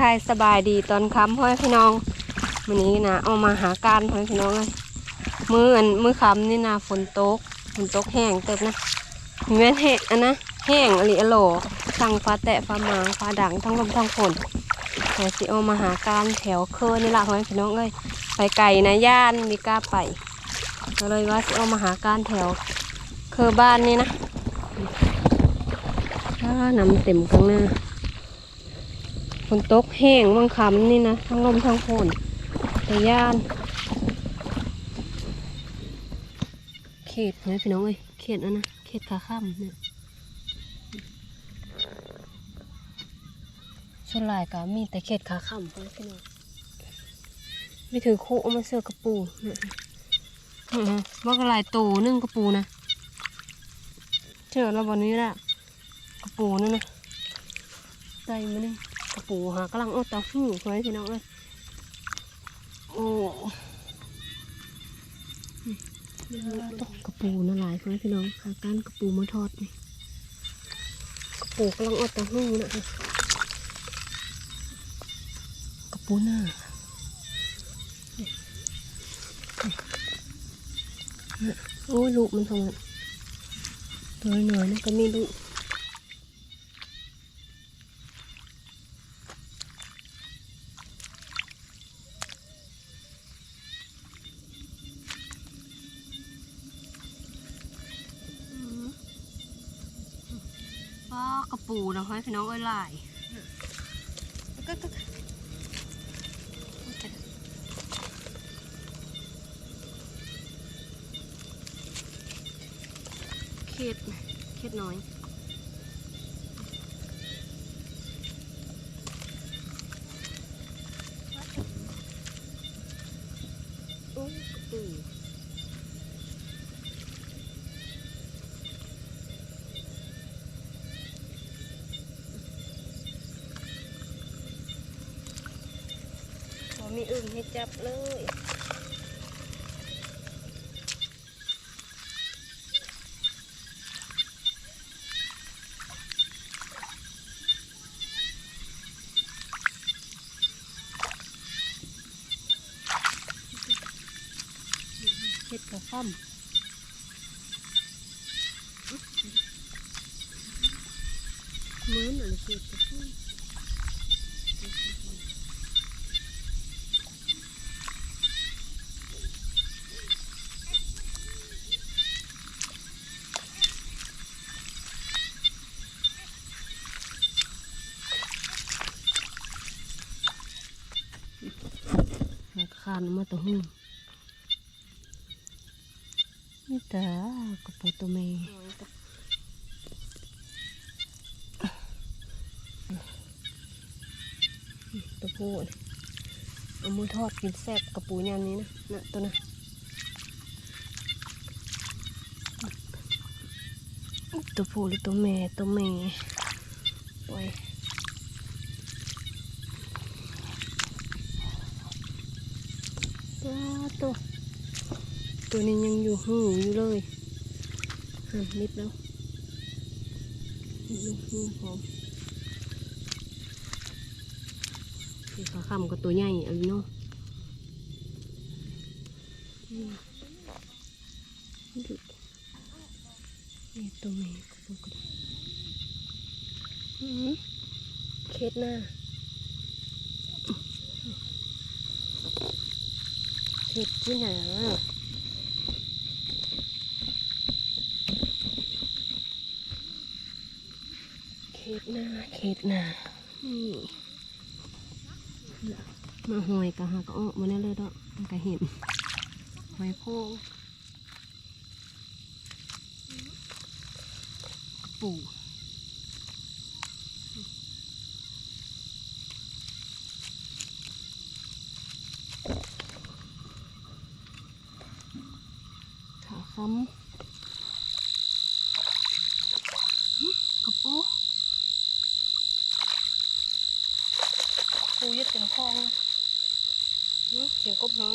ทายสบายดีตอนค้ำพ่อพี่น้องวันนี้นะเอามาหาการพ่อพี่น้องเลยมืออันมือค้ำนี่นะฝนตกฝนตกแห้งเติบนะมีแม่แห้งอันนะแห้งอลิอโลทั้งฟ้าแตะฟ้าหมางฟ้าดังทั้งลมทั้งฝนแต่สิเอามาหาการแถวเคอนี่ละพ่อพี่น้องเอ้ยไปไก่นะย่านมีกล้าไปก็เลยว่าสิเอามาหาการแถวเคอบ้านนี่นะถ้านำเต็มข้างหน้า ฝนตกแห้งบางคำนี่นะ ทั้งลมทั้งฝนแต่ย่าน เขตนะพี่น้องเอ้ยเขตอันนะ เขตขาข้ามเนี่ยส่วนหลายก็มีแต่เขตขาข้ามพอพี่น้องไม่ถือคู่เอามาเสือกระปูเนี่ยอื้อหือว่ากระไรตูนึ่งกระปูนะเจอแล้ววันนี้แหละกระปูนั่นนะใจมันนี่ ปูหากำลังเอาตาหู้ไว้พี่น้องเอ้ยโอ้ตกกระปูน่าหลายไว้พี่น้องขาก้านกระปูมาทอดนี่กระปูกำลังเอาตาหู้นะคะกระปูหน้าโอ้ยลูกมันทำตัวน้อยๆนะก็มีลูก ก็กระ ปูนะให้พี่น้องเอ้ยหลายก็ก็เข็ดเข็ดน้อยโอ้กระปู พอ มีอึ่งให้จับเลยเห็ดกระค่อมอนอะไรเห็ดกระค่อม หักคานมาตัวหูนี่ตากระปูตัวเมย์ตัวผู้เอามือทอดกินแซ่บกระปูยามนี้นะนะตัวนะตัวผู้หรือตัวแม่ตัวแม่โอ้ย ว้าตัวตัวนี้ยังอยู่หูอยู่เลยหันนิดแล้วนิดหูหอมสีขาวขำกับตัวใหญ่อันนี้เนาะนี่ตัวแม่กับตัวกระดาษอืมเคสหน้า ห็ดที่หนอะเขตหน้าเขตหน้านี่มาหอยกะหากะออกมาแน่เลยดอกกะเห็นหอยโพงปูขา ค้ำหึกระปูปูยึดเต็มคลองเลยหึเสียงกบหาง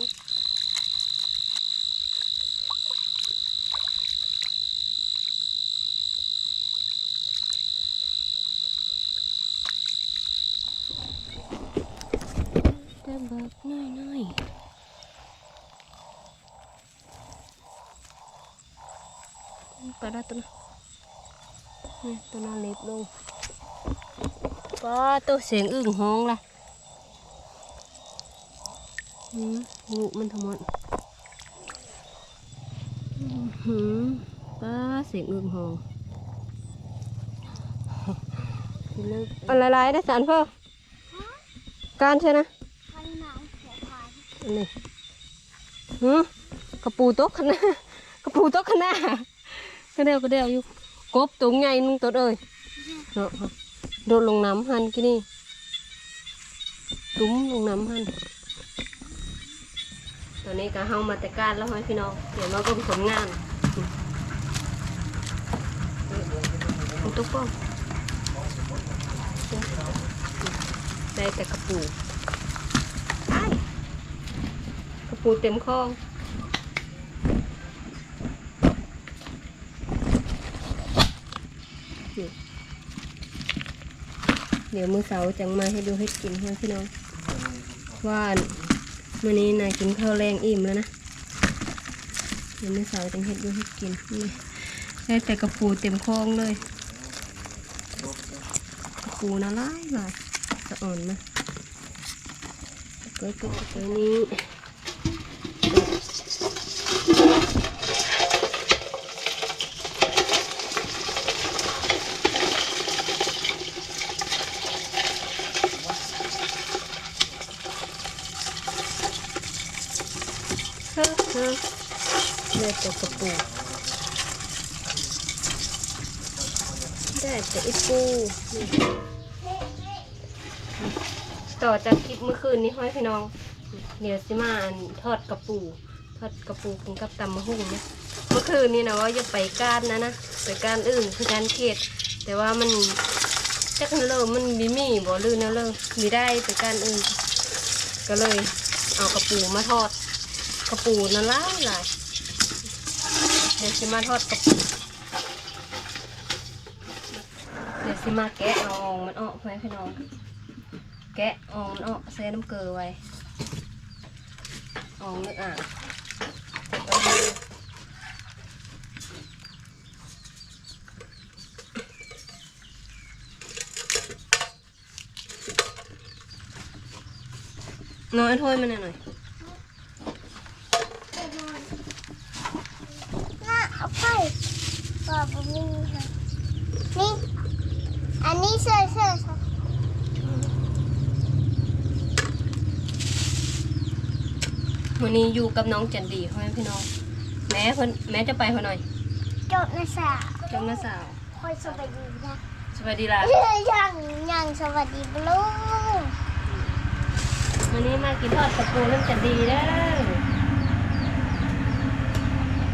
ระเบิดน้อยน้อยๆ ไปล้ตัวนะนี่ตัวน่าเล็บลงก็ตัวเสียงอึ่งห้องล่ะอืมลูมันทั้งหมดอื้อหือป้าเสียงอึ่งห้องอะไรไรได้สันเพิ่มการใช่นะพันหนาวหัวพานอันนี้หือกระปูโต๊ะขนาดกระปูโต๊ะขนาด ก็เดียวก็เดียวอยู่กบตัวใหญ่นึงตัวเอ้ยเนาะโดดลงน้ำหันกี่นี่ตุ้มลงน้ำหันตอนนี้ก็เฮามาแต่การแล้วให้พี่น้องเดี๋ยวมาเบิ่งผลงานมันตุ๊กป้องได้แต่กระปูกระปูเต็มคลอง เดี๋ยวมื้อเสาร์จังมาให้ดูให้กินให้พี่น้องว่ามื้อนี้นายกินข้าวแรงอิ่มแล้วนะเดี๋ยวมื้อเสาร์จังเฮ็ดดูให้กินนี่ได้แต่กระปูเต็มคลองเลยกระปูน่าร้ายหลายสะอ่อนนะเกิดก็ตัวนี้เฮ้อเฮ้อได้แต่กระ ปูได้แต่อีปูต่อจากคลิปเมื่อคืนนี้ห้อยพี่น้อง เดี๋ยวสิมาอันทอดกระปูทอดกระปูกินกับตำมะฮุ่งเนี่ยเมื่อคืนนี้นะว่าจะไปก้านนะนะไปก้านอื่นคือการเขตแต่ว่ามันจักนั่นเลยมันมีมีบ่ลื่นนั่นเลยมีได้ไปก้านอื่นก็เลยเอากระปูมาทอดกระปูนั่นละหลาย ดี๋ยวสิมาทอดกระปูเดี๋ยวสิมาแกะเอาอองมันออกไว้พี่น้อง แกะอองมันออกใส่น้ำเกลือไว้อองนึกอ่างน้อยถ้วยมันหน่อย น่าเอาไปก็บนี่ค่ะนี่ อันนี้เสื้อเสื้อเสื้อ วันนี้อยู่กับน้องจันดีพ่อแม่พี่น้อง แม่เพิ่นแม่จะไปเพิ่นหน่อยจบนะสาวจำน้าสาวคอยสวัสดีนะสวัสดีล่ะเอ้ยยังยังสวัสดีบลูกวันนี้มากินทอดตะปูน้ำจันดีเด้อ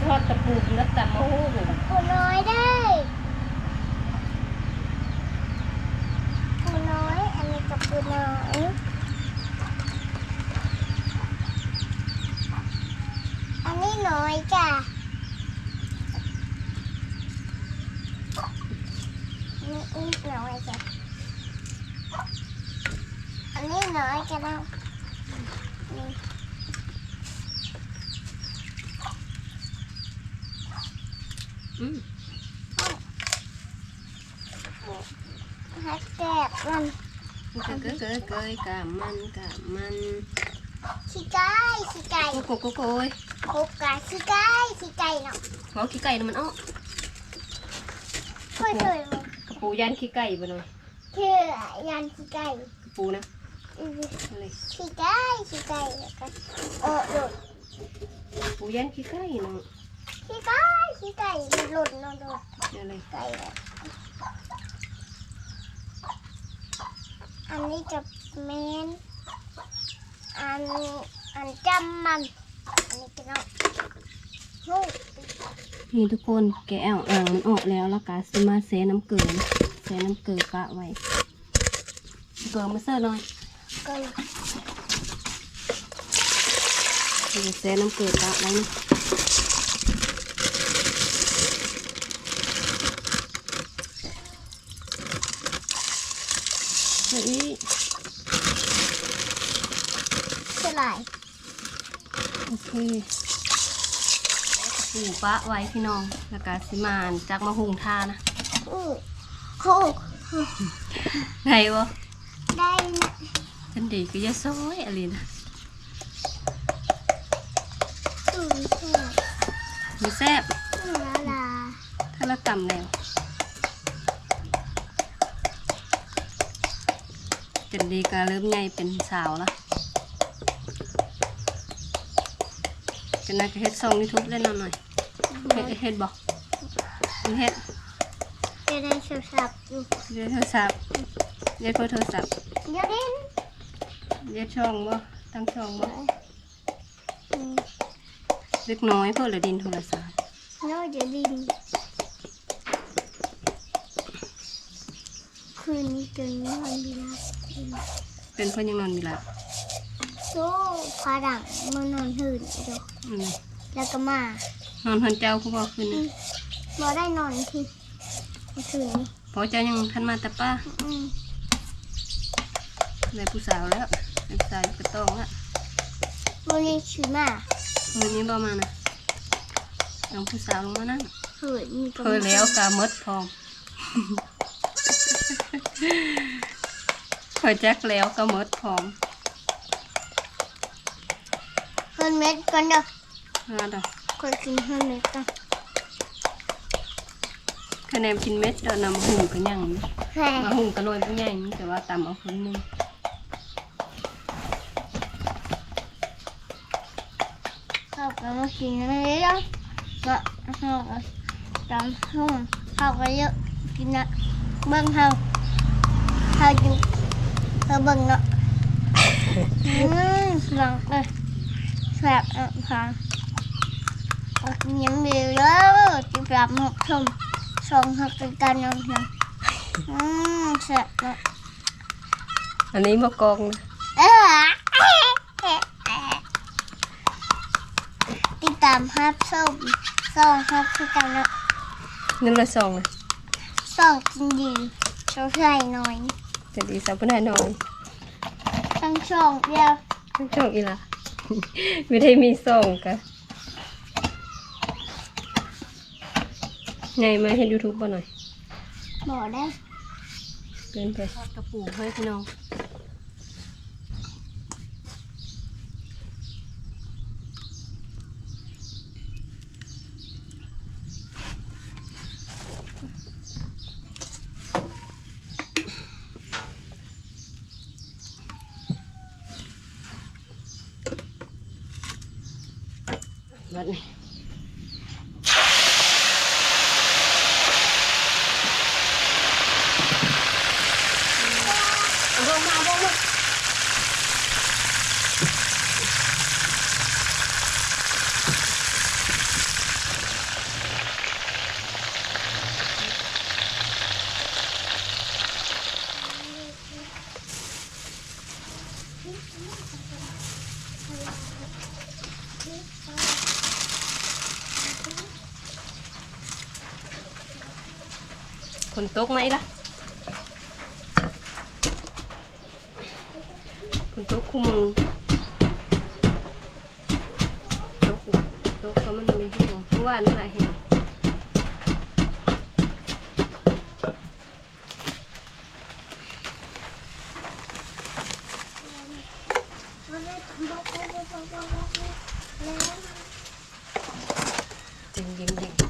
ทอดตะปูกินกับตำมะฮู้ปูน้อยได้ปูน้อยอันนี้กับปูน้อย อันนี้น้อยจ้ะอันนี้อีกน้อยจ้ะอันนี้น้อยจ้ะนะนี่อืมฮักแกบมันเกยเกยเกยเกยกะมันกะมันขี้ไก่ขี้ไก่โกโกโกโกยโคกไก่ขี้ไก่ขี้ไก่เนาะขอขี้ไก่นะมันอ้อค่อยเคยมั้งกระปูย่านขี้ไก่ไปหน่อยเชื่อยันขี้ไก่กระปูนะอืออะไรขี้ไก่ขี้ไก่แล้วก็เออหล่นกระปูย่านขี้ไก่เนาะขี้ไก่ขี้ไก่หล่นหล่นหล่นอะไรไก่อะอันนี้จะเมน อันอันจำมันอันนี้จะเนาะฮู้นี่ทุกคนแกะเอาอ่างมันออกแล้วแล้วก็สิมาเซน้ำเกลือนะเซน้ำเกลือกะไว้เกลือมาเสิร์ฟหน่อยเกินเดี๋ยวเซน้ำเกลือกะไว้นะเฮ้ย หลาย โอเคปูปะไว้พี่น้องแล้วก็สิมาอันจักมาหุงทานะอู้โอ้ไงวะได้นะฉันดีก็จะซ้อยอะไรนะสูงแค่มีแซ่บลาลาถ้าละต่ำแล้วจันดีก็เริ่มใหญ่เป็นสาวแล้ว จันนาก็เฮ็ดซองยูทูบเล่นเอาหน่อยเฮ็ดเฮ็ดบอกเฮ็ดจะได้สับๆอยู่เฮ็ดโทรศัพท์เฮ็ดเพื่อโทรศัพท์เดี๋ยวเด่นเฮ็ดช่องบ่ตั้งช่องบ่อืมเล็กน้อยเพื่อละดินโทรศัพท์น้อยจะดินคืนนี้จนนอนไม่หลับเป็นเพื่อนยังนอนมีหลับ โซ่พาดังมานอนหื่นเดี๋ยวอืมแล้วก็มานอนเพื่อนเจ้าผู้บ่คืนนี้บ่ได้นอนที่เมื่อคืนนี้เพอเจ้ายังทันมาแต่ป้าอืมได้ผู้สาวแล้วได้ผู้สาวอยู่กระต้องละวันนี้ชื่อมาคืนนี้บ่มานะเอาผู้สาวลงมานั่งหื่นมีเคยแล้วกาเมดพร้อมเคยแจ็คแล้วก็เมดพร้อม เฮิร์นเม็ดกันเด้อมาดอกคนกินเฮิร์นเม็ดกันคะแนนกินเม็ดเดินนำหุงกันยังนี่แฮ่มาหุงกันหน่อยผู้ใหญ่นี่แต่ว่าตำเอาคนหนึงเข้ากันมากินกันเลยเด้อก็เข้ากันตามห้องเข้ากันเยอะกินนะเบิ่งเฮาเฮาอยู่เฮาเบิ่งเนาะ อืมหลังเลย แสบอะค่ะเอากินยังเดียวเด้อจะปรับหมกชมสองหักกันกันเนาะนะอืมแสบเนาะอันนี้มะกองนะเออติดตามฮับส้มสองฮับคือกันเนาะเงินละสองนะสองกินดีโชว์ใส่หน่อยจะดีสาวผู้ใดน้อยตั้งช่องเดียวทั้งช่องอีละ ไม่ได้มีส่งกะไงมาเห็นยูทูบบ่หน่อยบอกได้เกินไปทอดกระปูให้พี่น้อง บัดนี้เอาลงมาลงมา ฝนตกไหมล่ะฝนตกคู่มือตกตกก็มันมีแห้งเพราะว่านี่แหละแห้ง จริงจริงจริง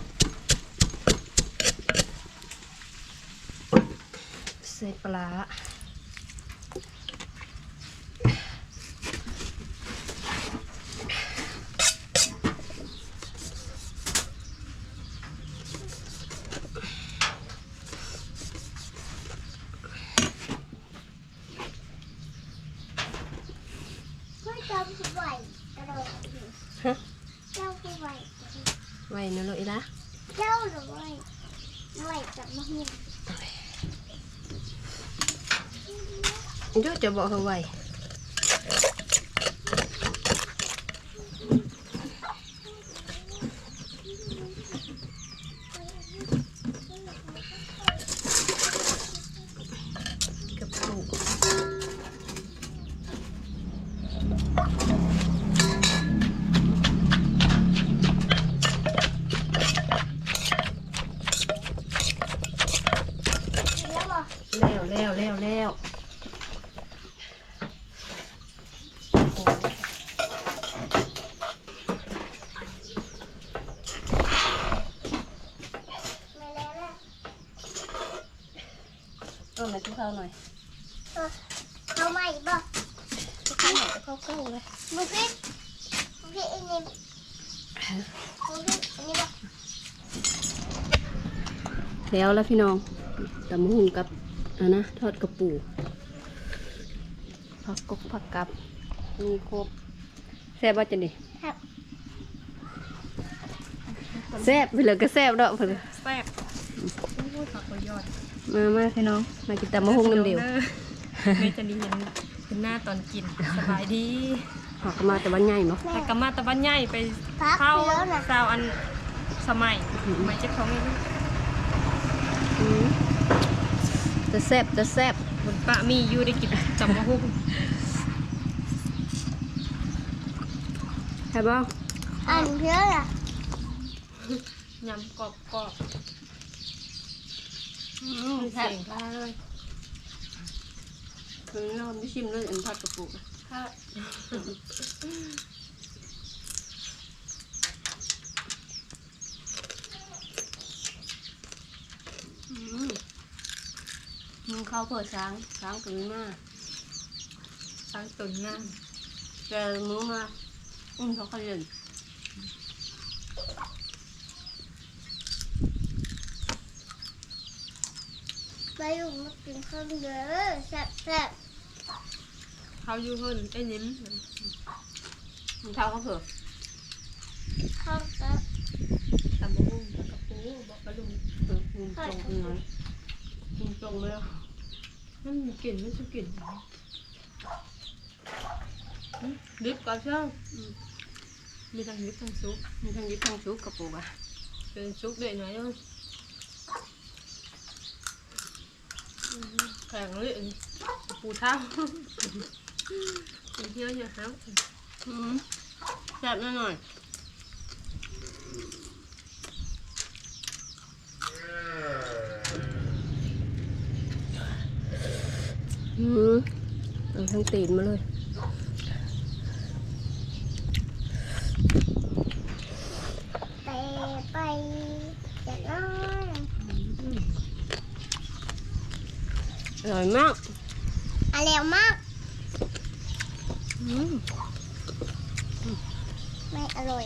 ใส่ปลาร้าฮะเจ้าคือไหวไว้นะลูกอีละเจ้าหรือไหวไหวกับมะม่ วงเดี๋ยวจะบอกเขาไว้กับปู แล้วบอก แล้วแล้วแล้วแล้ว ไม่แล้วนะ ต้นไหนทุกข้าวหน่อย เออเข้ามาอีกบ่ ทุกข้าวหน่อยเข้าเก้าเลย มึงพี่มึงพี่อันนี้มึงพี่อันนี้บ่ แล้วแล้วพี่น้องตำมะหุ่งกับอันนะทอดกระปูผักกกผักกับมีครบแซ่บว่าจันดิครับแซ่บไปเลยก็แซ่บดอกเพิ่นแซ่บพูดผักประยอดมามาพี่น้องมากินตำมะหุ่งน้ำเดียวไม่จะดีเห็นเห็นหน้าตอนกินสบายดีหอกมาแต่วันใหญ่เนาะแต่กลับมาตะบ้านใหญ่ไปพักเข้าแล้วนะสาวอันสมัยสมัยเจ้าของนี่ อืม จะแซ่บจะแซ่บบนปะมีอยู่ได้กินจำมะฮุกใช่ป่ะอันเพื่อนอะยำกรอบกรอบแซ่บเลยคือเราไม่ชิมเลยอันทอดกระปูอะ ถ้า อืม มึงเข้าเปิดช้างช้างกับมึงมาตั้งตุนงามแกมึงมาอืมเขาขยันไปอยู่มากินข้าวเด้อแซ่บแซ่บเขาอยู่เพิ่นไอ้นิ้มมึงเข้าเขาเผื่อข้าวแซ่บตำมะฮุกกระปูบอกกระลุงเออมึงจงมึงน้อ ยมึงจงเลยอะมันมีกลิ่นไม่ใช่กลิ่นดิบก่อนเช่างมีทั้งดิบทั้งซุปมีทั้งยิบทั้งชุบกระปูอะเป็นซุปเด็ดหน่อยด้วยแข็งเลยอันนี้ปูเท้าเป็นเที่ยวเยอะครับอืมแซ่บแน่หน่อย อืมเอาทั้งตีนมาเลยไปไปเดี๋ยวน้อยอร่อยมากอร่อยมากอืมไม่อร่อย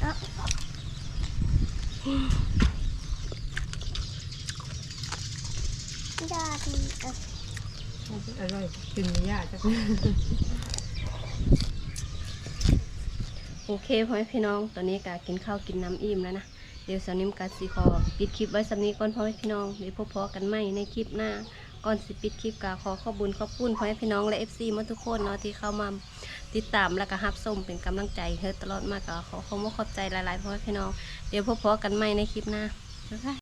เอ้าดาดีเอ อร่อยกินยากจังโอเคพ่อแม่พี่น้อง ตอนนี้กากินข้าวกินน้ำอิ่มแล้วนะ เดี๋ยวสาวนิ่มกาสีขอปิดคลิปไว้สำนี้ก่อนพ่อแม่พี่น้อง เดี๋ยวพบพอกันใหม่ในคลิปหน้า ก่อนสิปิดคลิปกาขอขอบบุญขอบคุณพ่อแม่พี่น้องและเอฟซีมาทุกคนเนาะที่เข้ามาติดตามและก็ฮับส้มเป็นกำลังใจเธอตลอดมากก็ขอขอบคุณขอบใจหลายๆพ่อแม่พี่น้อง เดี๋ยวพบพอกันใหม่ในคลิปหน้าบ๊ายบาย